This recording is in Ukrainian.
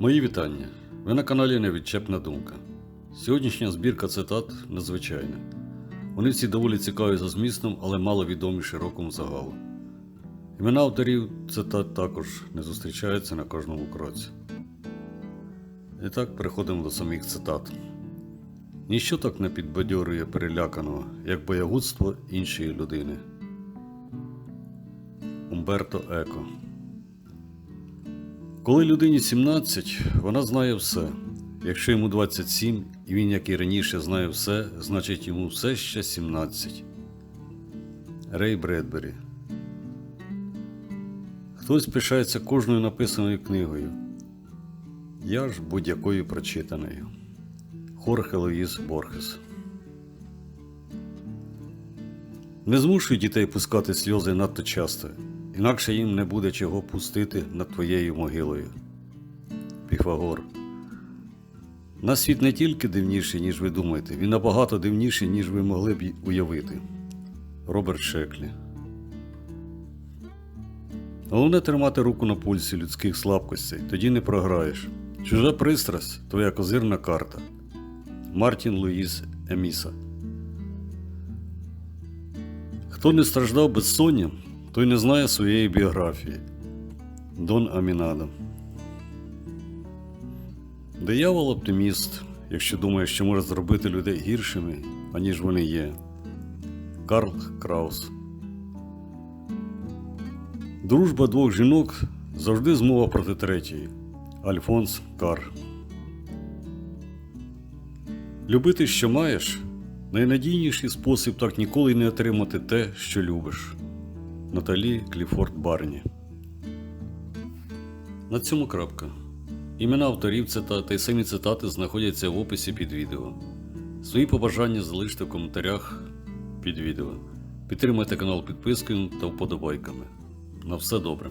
Мої вітання. Ви на каналі Невідчепна думка. Сьогоднішня збірка цитат надзвичайна. Вони всі доволі цікаві за змістом, але мало відомі широкому загалу. Імена авторів цитат також не зустрічаються на кожному кроці. І так переходимо до самих цитат. Ніщо так не підбадьорює переляканого, як боягудство іншої людини. Умберто Еко коли людині 17, вона знає все. Якщо йому 27, і він, як і раніше, знає все, значить йому все ще 17. Рей Бредбері. Хтось пишається кожною написаною книгою. Я ж будь-якою прочитаною. Хорхе Луїс Борхес. Не змушуй дітей пускати сльози надто часто, інакше їм не буде чого пустити над твоєю могилою. Піфагор. На світ не тільки дивніший, ніж ви думаєте, він набагато дивніший, ніж ви могли б уявити. Роберт Шеклі. Головне тримати руку на пульсі людських слабкостей, тоді не програєш. Чужа пристрасть твоя козирна карта. Мартін Луїс Еміса. Хто не страждав безсонням, той не знає своєї біографії. Дон Амінадо. Диявол оптиміст, якщо думає, що може зробити людей гіршими, аніж вони є. Карл Краус. Дружба двох жінок завжди змова проти третьої. Альфонс Кар. Любити, що маєш, найнадійніший спосіб так ніколи не отримати те, що любиш. Наталі Кліфорд Барні. На цьому крапка. Імена авторів цитати та й самі цитати знаходяться в описі під відео. Свої побажання залиште в коментарях під відео. Підтримайте канал підпискою та вподобайками. На все добре.